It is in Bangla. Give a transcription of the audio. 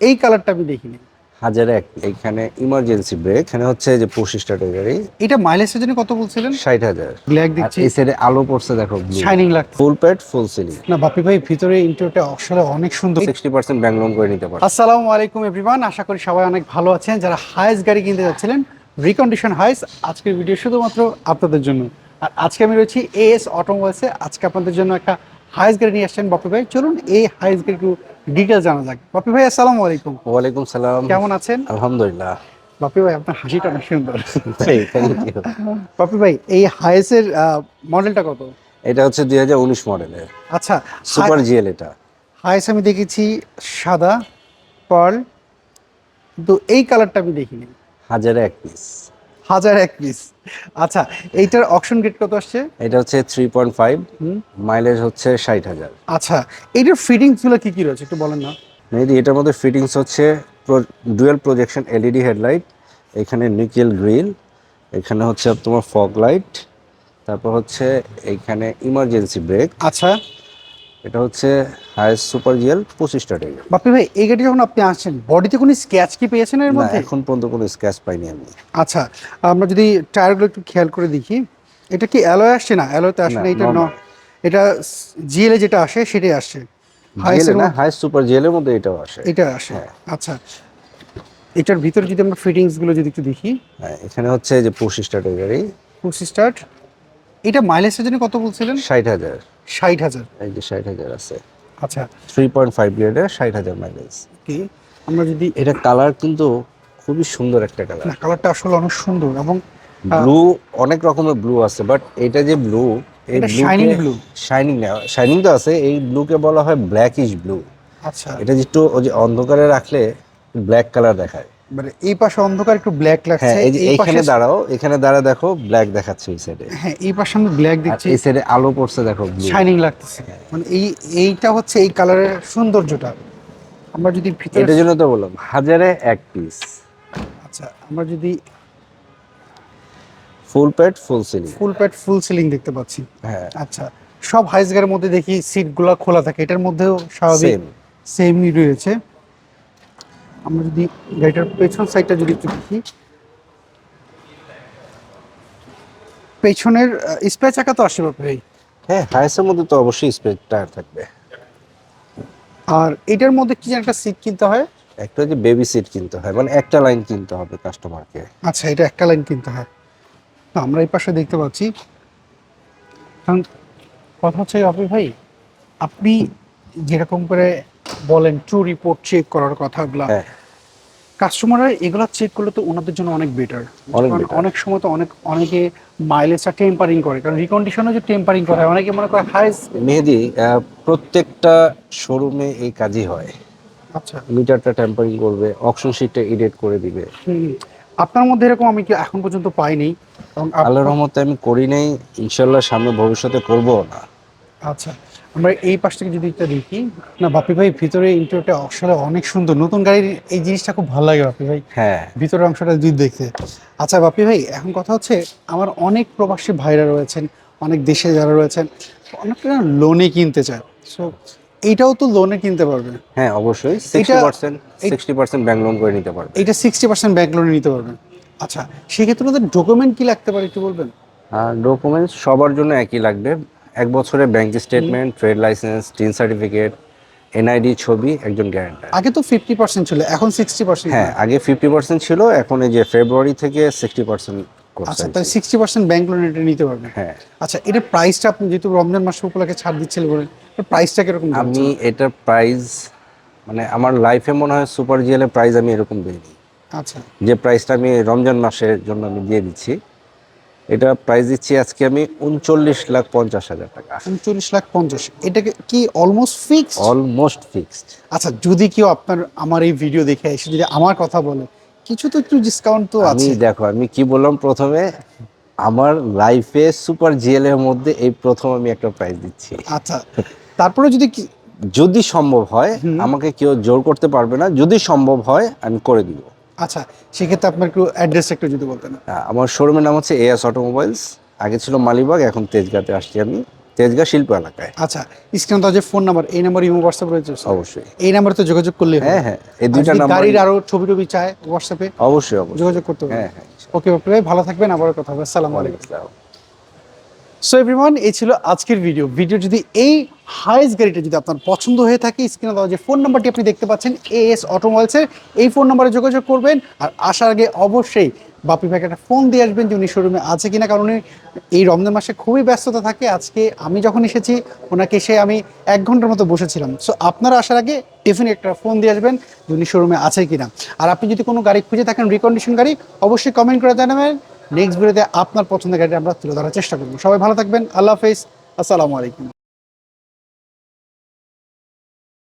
এই কালারটা আমি দেখিনি। হাজার এক এখানে ইমার্জেন্সি ব্রেক এখানে হচ্ছে যে পঁচিশটা গাড়ি। এটা মাইলেজের জন্য কত বলছিলেন? ষাট হাজার। ব্ল্যাক দিচ্ছি এই সাইডে আলো পড়ছে দেখো শাইনিং লাগছে। ফুল প্যাড ফুল সিলিং না বাপি ভাই ভিতরে ইন্টারটা আসলে অনেক সুন্দর। সিক্সটি পার্সেন্ট ব্যাংক লোন করে নিতে পারো। আসসালামু আলাইকুম এভরিওয়ান আশা করি সবাই অনেক ভালো আছেন। যারা হাইস গাড়ি কিনতে যাচ্ছিলেন রিকন্ডিশন হাইস আজকের ভিডিও শুধুমাত্র আপনাদের জন্য। আর আজকে আমি রয়েছি এস অটোমোবাইলসে আজকে আপনাদের জন্য একটা হাইস গাড়ি নিয়ে আসছেন বাপি ভাই। চলুন এই হাইস গাড়ি ডিটেল জানা যাক। বাপি ভাই আসসালামু আলাইকুম। ওয়ালাইকুম সালাম। কেমন আছেন? আলহামদুলিল্লাহ। বাপি ভাই আপনার হাসিটা অনেক সুন্দর। বাপি ভাই এই হাইসের মডেলটা কত? এটা হচ্ছে দুই হাজার উনিশ মডেলের আচ্ছা সুপার জিএল এটা। হাইস আমি দেখেছি সাদা পার্ল কিন্তু এই কালারটা আমি দেখিনি। হাজারে এক পিস হাজার এক পিস আচ্ছা এইটার অকশন গেট কত আসছে? এটা হচ্ছে থ্রি পয়েন্ট ফাইভ। মাইলেজ হচ্ছে ষাট হাজার। আচ্ছা এইটার ফিটিংসগুলো কি কি রয়েছে একটু বলেন না। মেহেদি এটার মধ্যে ফিটিংস হচ্ছে ডুয়েল প্রজেকশন এলইডি হেডলাইট এখানে নিকেল গ্রিল এখানে হচ্ছে তোমার ফগ লাইট তারপর হচ্ছে এইখানে ইমার্জেন্সি ব্রেক আচ্ছা। এটা হচ্ছে হাইস্ট সুপার জিএল পঁচিশটা টাকা বাপি ভাই এই গাড়ি যখন আপনি আসছেন বডিতে কোনো স্ক্যাচ কি পেয়েছেন এর মধ্যে? এখন পর্যন্ত কোনো স্ক্র্যাচ পাইনি আমি। আচ্ছা আমরা যদি টায়ারগুলো একটু খেয়াল করে দেখি এটা কি অ্যালয় আসছে না? অ্যালয়তে আসে না, এটা ন। এটা জিএলে যেটা আসে সেটাই আসছে। হাইস্ট সুপার জিএলের মধ্যে এটাও আসে। এটা আসে। হ্যাঁ। আচ্ছা এটার ভিতরে যদি আমরা ফিটিংসগুলো যদি একটু দেখি। হ্যাঁ এখানে হচ্ছে যে পঁচিশটা টাকা গাড়ি পুসি স্টার্ট এটা মাইলেজের জন্য কত বলছিলেন? ষাট হাজার। ষাট হাজার। এই যে ষাট হাজার আছে। আচ্ছা। থ্রি পয়েন্ট ফাইভ গ্রেডের ষাট হাজার মাইলেজ কি? আমরা যদি এটা কালার কিন্তু খুবই সুন্দর একটা কালার না কালারটা আসলে অনেক সুন্দর এবং ব্লু অনেক রকমের ব্লু আছে বাট এটা যে ব্লু এই blue shining শাইনিং না শাইনিং তো আছে এই ব্লুকে বলা হয় ব্ল্যাকিশ ব্লু আচ্ছা। এটা যেটু ওই যে অন্ধকারে রাখলে ব্ল্যাক কালার দেখায়। মানে এই পাশে অন্ধকার একটু ব্ল্যাক লাগছে হ্যাঁ এই এইখানে দাঁড়াও এখানে দাঁড়া দেখো ব্ল্যাক দেখাচ্ছে এই সাইডে হ্যাঁ এই পাশে আমি ব্ল্যাক দেখছি। এই সাইডে আলো পড়ছে দেখো শাইনিং লাগতেছে। মানে এই এইটা হচ্ছে এই কালারের সৌন্দর্যটা। আমরা যদি ভিতরে এটার জন্য তো বললাম হাজারে এক পিস আচ্ছা আমরা যদি full pad full ceiling full pad full ceiling দেখতে পাচ্ছি। হ্যাঁ। আচ্ছা সব হাইসগারের মধ্যে দেখি সিটগুলো খোলা থাকে এটার মধ্যেও স্বাভাবিক সেমই রয়েছে। আমরা যদি গাড়িটার পেছন সাইডটা যদি একটু দেখি। পেছনের স্পেস চাকা তো আসে ভাই হ্যাঁ হাইসের মধ্যে তো অবশ্যই স্পেস টায়ার থাকবে। আর এটার মধ্যে কি একটা সিট কিনতে হয়? একটা যে বেবি সিট কিনতে হয় মানে একটা লাইন কিনতে হবে কাস্টমারকে আচ্ছা এটা একটা লাইন কিনতে হয়। তো আমরা এই পাশে দেখতে পাচ্ছি। কারণ কথা হচ্ছে আপনি ভাই আপনি যেরকম করে বলেন টু রিপোর্ট চেক করার কথাগুলা হ্যাঁ। কাস্টমাররা এগুলা চেক করলে তো ওনাদের জন্য অনেক বেটার অনেক সময় তো অনেক অনেকে মাইলেজটা টেম্পারিং করে কারণ রিকন্ডিশনও যে টেম্পারিং করা হয় অনেকে মনে করে হাই মেহেদি প্রত্যেকটা শোরুমে এই কাজই হয়। আচ্ছা। মিটারটা টেম্পারিং করবে অপশন শিটটা এডিট করে দিবে। আপনার মধ্যে এরকম আমি কি এখন পর্যন্ত পাইনি? আল্লাহর রহমতে আমি করি নাই ইনশাল্লাহ সামনে ভবিষ্যতে করব না। আচ্ছা আমরা এই পাশ থেকে যদি একটা দেখি না বাপি ভাই ভিতরে ইন্টারটা আসলে অনেক সুন্দর। নতুন গাড়ির এই জিনিসটা খুব ভালো লাগে বাপি ভাই। হ্যাঁ। ভিতরের অংশটা যদি দেখতে। আচ্ছা বাপি ভাই এখন কথা হচ্ছে আমার অনেক প্রবাসী ভাইরা রয়েছেন অনেক দেশে যারা রয়েছেন অনেকটা লোনে কিনতে চায়। সো এইটাও তো লোনে কিনতে পারবে। হ্যাঁ অবশ্যই। Sixty percent sixty percent bank loan করে নিতে পারবে। এইটা সিক্সটি পার্সেন্ট ব্যাংক লোনে নিতে পারবেন আচ্ছা সেক্ষেত্রে ওদের ডকুমেন্ট কি লাগতে পারে একটু বলবেন? ডকুমেন্টস সবার জন্য একই লাগবে। এক বছরে bank statement trade licence TIN certificate NID ছবি একজন গ্যারান্টার আগে তো ফিফটি পার্সেন্ট ছিল এখন সিক্সটি পার্সেন্ট হ্যাঁ আগে ফিফটি পার্সেন্ট ছিল এখন এই যে ফেব্রুয়ারি থেকে সিক্সটি পার্সেন্ট আচ্ছা তাহলে সিক্সটি পার্সেন্ট ব্যাংক লোন এটা নিতে পারবেন। হ্যাঁ। আচ্ছা এটার প্রাইসটা আপনি যেহেতু রমজান মাস উপলক্ষে ছাড় দিচ্ছিলেন বলেন প্রাইসটা কীরকম আমি এটার প্রাইস মানে আমার লাইফে মনে হয় সুপার জিএলের প্রাইস আমি এরকম দিইনি আচ্ছা। যে প্রাইসটা আমি রমজান মাসের জন্য আমি দিয়ে দিচ্ছি। এটা প্রাইস দিচ্ছি আজকে আমি উনচল্লিশ লাখ পঞ্চাশ হাজার টাকা। উনচল্লিশ লাখ পঞ্চাশ। এটাকে কি অলমোস্ট ফিক্স অলমোস্ট ফিক্সড আচ্ছা যদি কেউ আপনার আমার এই ভিডিও দেখে এসে যদি আমার কথা বলে কিছু তো একটু ডিসকাউন্ট তো আমি আছে। দেখো আমি কি বললাম প্রথমে আমার লাইফে সুপার জিএল এর মধ্যে এই প্রথম আমি একটা প্রাইস দিচ্ছি। আচ্ছা তারপরে যদি কি- যদি সম্ভব হয় আমাকে কেউ জোর করতে পারবে না যদি সম্ভব হয় আমি করে দিব। আচ্ছা সেক্ষেত্রে আপনার একটু অ্যাড্রেস একটু যদি বলতেন। আমার শোরুমের নাম হচ্ছে এএস অটোমোবাইলস আগে ছিল মালিবাগ এখন তেজগাঁতে আসছি আমি। তেজগাঁ শিল্প এলাকায়। আচ্ছা স্ক্রিন তো যে ফোন নাম্বার এই নাম্বার ইমো হোয়াটসঅ্যাপ রয়েছে অবশ্যই। এই নাম্বারে তো যোগাযোগ করলে হ্যাঁ হ্যাঁ এই দুইটা নাম্বার গাড়ির আরও ছবি টবি চায় হোয়াটসঅ্যাপে অবশ্যই অবশ্যই। যোগাযোগ করতে হবে। হ্যাঁ হ্যাঁ। ওকে ওকে ভাই ভালো থাকবেন আবার কথা হবে। আসসালামু আলাইকুম। সো এভরিওয়ান এই ছিল আজকের ভিডিও ভিডিও যদি এই হাইস গাড়িটা যদি আপনার পছন্দ হয়ে থাকে স্ক্রিনে দেওয়া যে ফোন নাম্বারটি আপনি দেখতে পাচ্ছেন এএস অটোমোবাইলসের এই ফোন নাম্বারে যোগাযোগ করবেন। আর আসার আগে অবশ্যই বাপি ভাইকে একটা ফোন দিয়ে আসবেন যে উনি শোরুমে আছে কিনা, কারণ এই রমজান মাসে খুবই ব্যস্ততা থাকে। আজকে আমি যখন এসেছি, ওনাকে এসে আমি এক ঘণ্টার মতো বসেছিলাম। সো আপনারা আসার আগে ডেফিনেট একটা ফোন দিয়ে আসবেন যে উনি শোরুমে আছে কিনা। আর আপনি যদি কোনো গাড়ি খুঁজে থাকেন রিকন্ডিশন গাড়ি, অবশ্যই কমেন্ট করে জানাবেন। নেক্সট ভিডিওতে আপনার পছন্দের গাড়িটা আমরা তুলে ধরার চেষ্টা করব। সবাই ভালো থাকবেন। আল্লাহ হাফেজ। আসসালামু আলাইকুম।